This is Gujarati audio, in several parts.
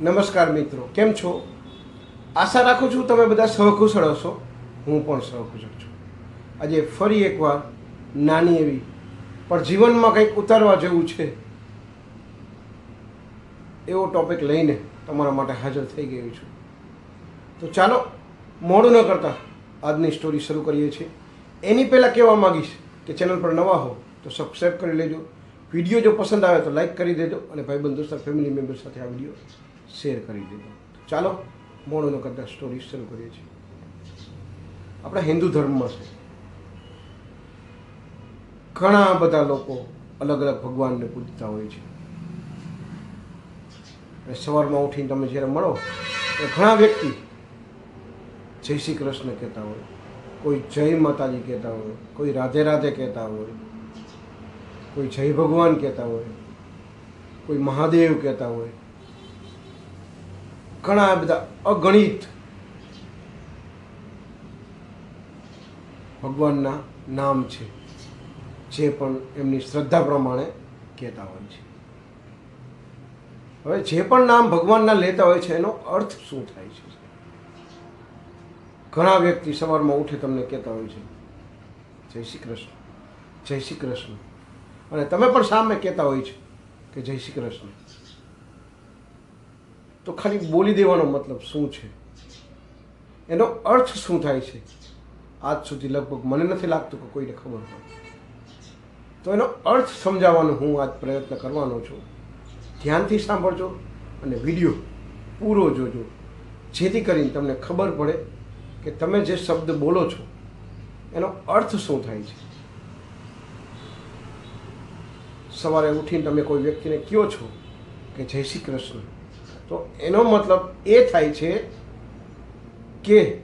નમસ્કાર મિત્રો, કેમ છો? આશા રાખું છું તમે બધા સહકુશળ હશો. હું પણ સહકુશળ છું. આજે ફરી એકવાર નાની એવી, પણ જીવનમાં કંઈક ઉતારવા જેવું છે, એવો ટોપિક લઈને તમારા માટે હાજર થઈ ગયો છું. તો ચાલો, મોડું ન કરતા આજની સ્ટોરી શરૂ કરીએ છીએ. એની પહેલાં કહેવા માગીશ કે ચેનલ પર નવા હો, તો સબસ્ક્રાઈબ કરી લેજો. વીડિયો જો પસંદ આવે તો લાઈક કરી દેજો અને ભાઈબંધ દોસ્ત ફેમિલી મેમ્બર સાથે આ વીડિયો શેર કરી દેજો ચાલો મોડું ન કરતા સ્ટોરી શરૂ કરીએ છીએ. આપણા હિન્દુ ધર્મમાં છે. ઘણા બધા લોકો અલગ અલગ ભગવાનને પૂજતા હોય છે. અને સવારમાં ઉઠીને તમે જ્યારે મળો તો ઘણા વ્યક્તિ જય શ્રી કૃષ્ણ કહેતા હોય, કોઈ જય માતાજી કહેતા હોય, કોઈ રાધે રાધે કહેતા હોય, કોઈ જય ભગવાન કહેતા હોય, કોઈ મહાદેવ કહેતા હોય ઘણા બધા અગણિત. ભગવાનના નામ છે, જે પણ એમની શ્રદ્ધા પ્રમાણે કહેતા હોય છે. હવે જે પણ નામ ભગવાનના લેતા હોય છે, એનો અર્થ શું થાય છે? ઘણા વ્યક્તિ સવારમાં ઉઠે તમને કહેતા હોય છે, જય શ્રી કૃષ્ણ, જય શ્રી કૃષ્ણ. અને તમે પણ સામે કહેતા હોય છે કે, જય શ્રી કૃષ્ણ. તો ખાલી બોલી દેવાનો મતલબ શું છે? એનો અર્થ શું થાય છે? આજ સુધી લગભગ મને નથી લાગતું કે કોઈને ખબર હોય. તો એનો અર્થ સમજાવવાનો હું આજ પ્રયત્ન કરવાનો છું. ધ્યાનથી સાંભળજો અને વીડિયો પૂરો જોજો. જેથી કરીને તમને ખબર પડે કે તમે જે શબ્દ બોલો છો, એનો અર્થ શું થાય છે? સવારે ઉઠીને તમે કોઈ વ્યક્તિને કહો છો કે જય શ્રી કૃષ્ણ. તો એનો મતલબ એ થાય છે કે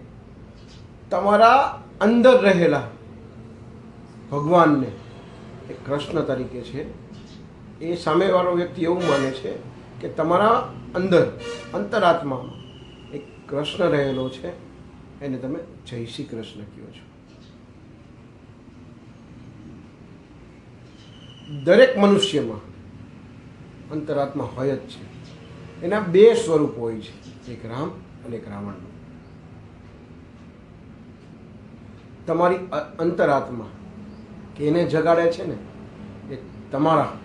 તમારા અંદર રહેલા ભગવાનને, એ કૃષ્ણ તરીકે છે, એ સામેવાળો વ્યક્તિ એવું માને છે કે તમારા અંદર અંતરાત્મામાં એક કૃષ્ણ રહેલો છે, એને તમે જય શ્રી કૃષ્ણ કહો છો. દરેક મનુષ્યમાં અંતરાત્મા હોય જ છે. એના બે સ્વરૂપ હોય છે, એક રામ અને એક રાવણનું. તમારી અંતરાત્મા કે એને જગાડે છે ને? એ તમારા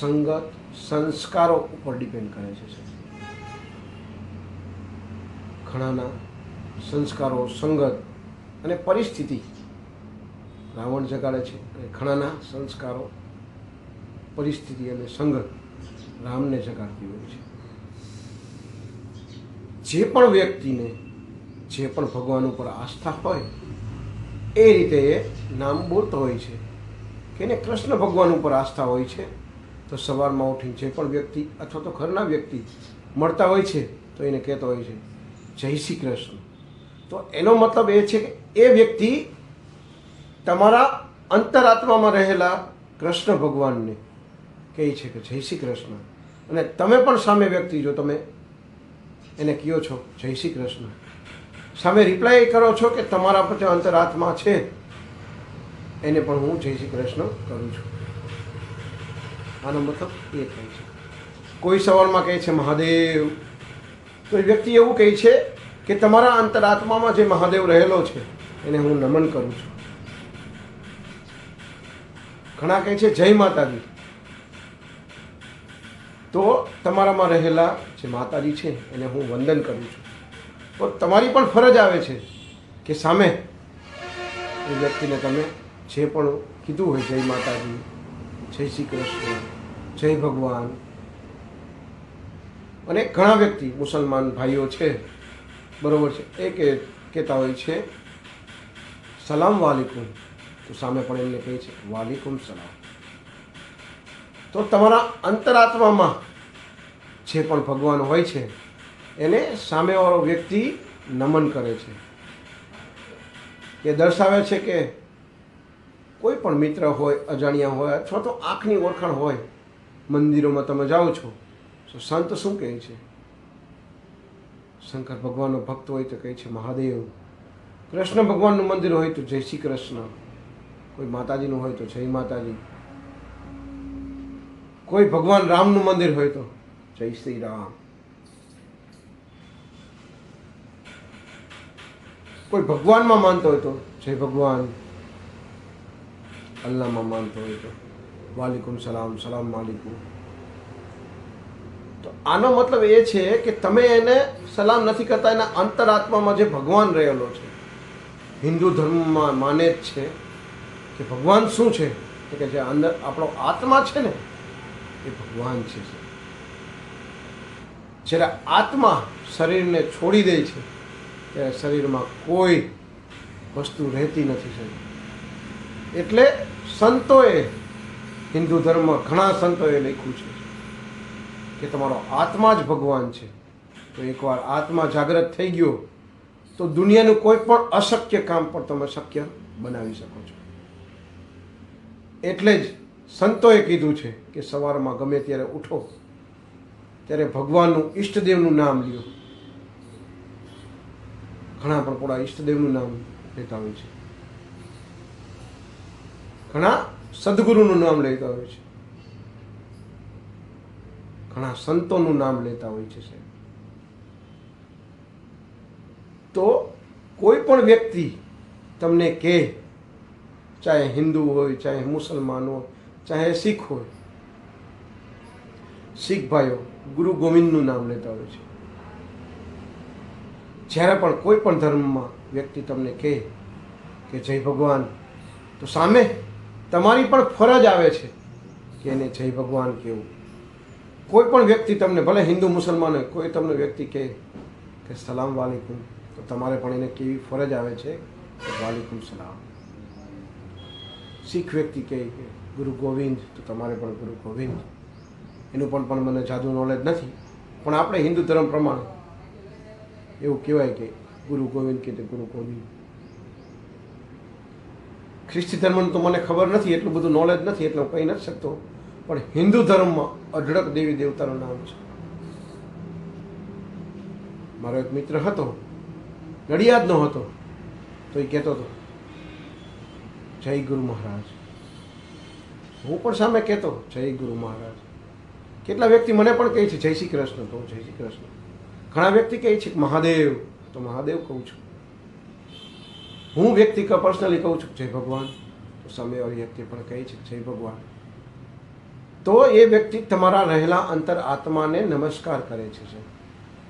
સંગત, સંસ્કારો ઉપર ડિપેન્ડ કરે છે ઘણાના સંસ્કારો, સંગત અને પરિસ્થિતિ રાવણ જગાડે છે. અને ઘણાના સંસ્કારો, પરિસ્થિતિ અને સંગત રામને જગાડતી હોય છે. જે પણ વ્યક્તિને જે પણ ભગવાન ઉપર આસ્થા હોય, એ રીતે એ નામ બોલતો હોય છે. કે એને કૃષ્ણ ભગવાન ઉપર આસ્થા હોય છે, તો સવારમાં ઉઠીને જે પણ વ્યક્તિ અથવા તો ઘરના વ્યક્તિ મળતા હોય છે, તો એને કહેતો હોય છે, જય શ્રી કૃષ્ણ. તો એનો મતલબ એ છે કે એ વ્યક્તિ તમારા અંતરાત્મામાં રહેલા કૃષ્ણ ભગવાનને કહે છે કે જય શ્રી કૃષ્ણ. અને તમે પણ સામે વ્યક્તિ જો તમે એને કહો છો? જય શ્રી કૃષ્ણ. સામે રિપ્લાય કરો છો કે તમારા પર અંતરાત્મા છે. એને પણ હું જય શ્રી કૃષ્ણ કરું છું. આનો મતલબ એ થાય છે. કોઈ સવાલમાં કહે છે, મહાદેવ. તો એ વ્યક્તિ એવું કહે છે કે તમારા અંતરાત્મામાં જે મહાદેવ રહેલો છે, એને હું નમન કરું છું. ઘણા કહે છે, જય માતાજી. તો તમારામાં રહેલા જે માતાજી છે, એને હું વંદન કરું છું. તો તમારી પણ ફરજ આવે છે કે સામે એ વ્યક્તિને તમે જે પણ કીધું હોય, જય માતાજી, જય શ્રી કૃષ્ણ, જય ભગવાન. અને ઘણા વ્યક્તિ, મુસલમાન ભાઈઓ છે, બરાબર છે એ કે કહેતા હોય છે, સલામ વાલેકુમ. તો સામે પણ એમને કહે છે, વાલેકુમ સલામ. તો તમારા અંતરાત્મામાં જે પણ ભગવાન હોય છે, એને સામેવાળો વ્યક્તિ નમન કરે છે. એ દર્શાવે છે કે કોઈ પણ મિત્ર હોય, અજાણ્યા હોય અથવા તો આંખની ઓળખાણ હોય, મંદિરોમાં તમે જાઓ છો, તો સંત શું કહે છે? શંકર ભગવાનનો ભક્ત હોય તો કહે છે, મહાદેવ, કૃષ્ણ ભગવાનનું મંદિર હોય તો જય શ્રી કૃષ્ણ. કોઈ માતાજીનું હોય તો જય માતાજી. કોઈ ભગવાન રામનું મંદિર હોય તો? જય શ્રી રામ. કોઈ ભગવાનમાં માનતો હોય તો? જય ભગવાન. અલ્લાહમાં માનતો હોય તો? વાલિકુમ સલામ સલામ વાલેકુમ. તો આનો મતલબ એ છે કે તમે એને સલામ નથી કરતા, એના અંતરાત્મામાં જે ભગવાન રહેલો છે. હિન્દુ ધર્મમાં માને જ છે કે ભગવાન શું છે? કે જે અંદર આપણો આત્મા છે ને એ ભગવાન છે જ્યારે આત્મા શરીરને છોડી દે છે, ત્યારે શરીરમાં કોઈ વસ્તુ રહેતી નથી શરીર એટલે સંતોએ, હિન્દુ ધર્મમાં ઘણા સંતોએ લખ્યું છે કે તમારો આત્મા જ ભગવાન છે. તો એકવાર આત્મા જાગૃત થઈ ગયો, તો દુનિયાનું કોઈ પણ અશક્ય કામ પણ તમે શક્ય બનાવી શકો છો. એટલે જ સંતોએ કીધું છે કે સવારમાં ગમે ત્યારે ઉઠો. ત્યારે ભગવાનનું ઈષ્ટદેવનું નામ લ્યો. ઘણા પણ પોળા ઈષ્ટદેવનું નામ લેતા હોય છે. ઘણા સદગુરુનું નામ લેતા હોય છે. ઘણા સંતોનું નામ લેતા હોય છે સાહેબ. તો કોઈ પણ વ્યક્તિ તમને કહે, ચાહે હિન્દુ હોય, ચાહે મુસલમાન હોય ચાહે શીખ હોય. શીખ ભાઈઓ, ગુરુ ગોવિંદનું નામ લેતા હોય છે. જ્યારે પણ કોઈ પણ ધર્મમાં વ્યક્તિ તમને કહે કે જય ભગવાન, તો સામે તમારી પણ ફરજ આવે છે કે એને જય ભગવાન કહેવું કોઈ પણ વ્યક્તિ તમને, ભલે હિન્દુ મુસલમાન હોય, કોઈ તમને વ્યક્તિ કહે કે સલામ વાલેકુમ, તો તમારે પણ એને કેવી ફરજ આવે છે વાલીકુમ સલામ. શીખ વ્યક્તિ કહે કે ગુરુ ગોવિંદ, તો તમારે પણ ગુરુ ગોવિંદ. એનું પણ પણ મને જાદુ નોલેજ નથી. પણ આપણે હિન્દુ ધર્મ પ્રમાણે એવું કહેવાય કે ગુરુ ગોવિંદ કે તે ગુરુ ગોવિંદ. ખ્રિસ્તી ધર્મનું તો મને ખબર નથી, એટલું બધું નોલેજ નથી, એટલે હું કહી નથી શકતો. પણ હિન્દુ ધર્મમાં અઢળક દેવી દેવતાનું નામ છે. મારો એક મિત્ર હતો, નડિયાદનો હતો તો એ કહેતો હતો, જય ગુરુ મહારાજ. હું પણ સામે કહેતો, જય ગુરુ મહારાજ. કેટલા વ્યક્તિ મને પણ કહે છે, જય શ્રી કૃષ્ણ, તો જય શ્રી કૃષ્ણ. ઘણા વ્યક્તિ કહે છે મહાદેવ, તો મહાદેવ કહું છું. હું વ્યક્તિ પર્સનલી કહું છું જય ભગવાન. તો સામેવાળી વ્યક્તિ પણ કહે છે જય ભગવાન. તો એ વ્યક્તિ તમારા રહેલા અંતર આત્માને નમસ્કાર કરે છે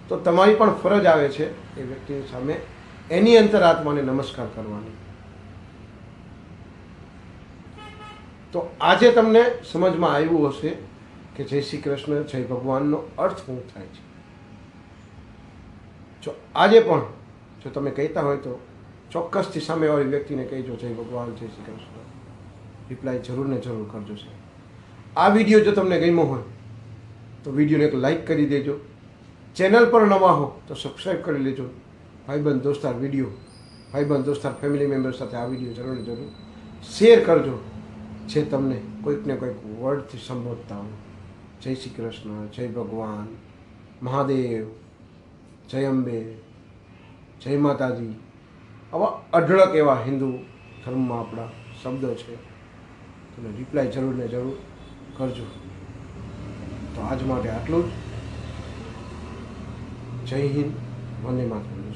તો તમારી પણ ફરજ આવે છે એ વ્યક્તિની સામે એની અંતર આત્માને નમસ્કાર કરવાની. તો આજે તમને સમજમાં આવ્યું હશે કે જય શ્રી કૃષ્ણ, જય ભગવાનનો અર્થ શું થાય છે. જો આજે પણ જો તમે કહેતા હોય તો ચોક્કસથી સામેવાળી વ્યક્તિને કહેજો, જય ભગવાન, જય શ્રી કૃષ્ણ. રિપ્લાય જરૂર ને જરૂર કરજો સાહેબ. આ વીડિયો જો તમને ગમ્યો હોય તો વિડીયોને એક લાઈક કરી દેજો. ચેનલ પર નવા હો તો સબસ્ક્રાઈબ કરી લેજો. ભાઈબંધ, દોસ્તાર, વીડિયો. ભાઈબંધ, દોસ્તાર ફેમિલી મેમ્બર સાથે આ વીડિયો જરૂર જરૂર શેર કરજો. જે તમને કોઈકને કોઈક વર્ડથી સંબોધતા હોય. જય શ્રી કૃષ્ણ, જય ભગવાન, મહાદેવ, જય અંબે, જય માતાજી. આવા અઢળક એવા હિન્દુ ધર્મમાં આપણા શબ્દો છે. તમે રિપ્લાય જરૂર ને જરૂર કરજો. તો આજ માટે આટલું જ. જય હિન્દ, વંદે માતરમ.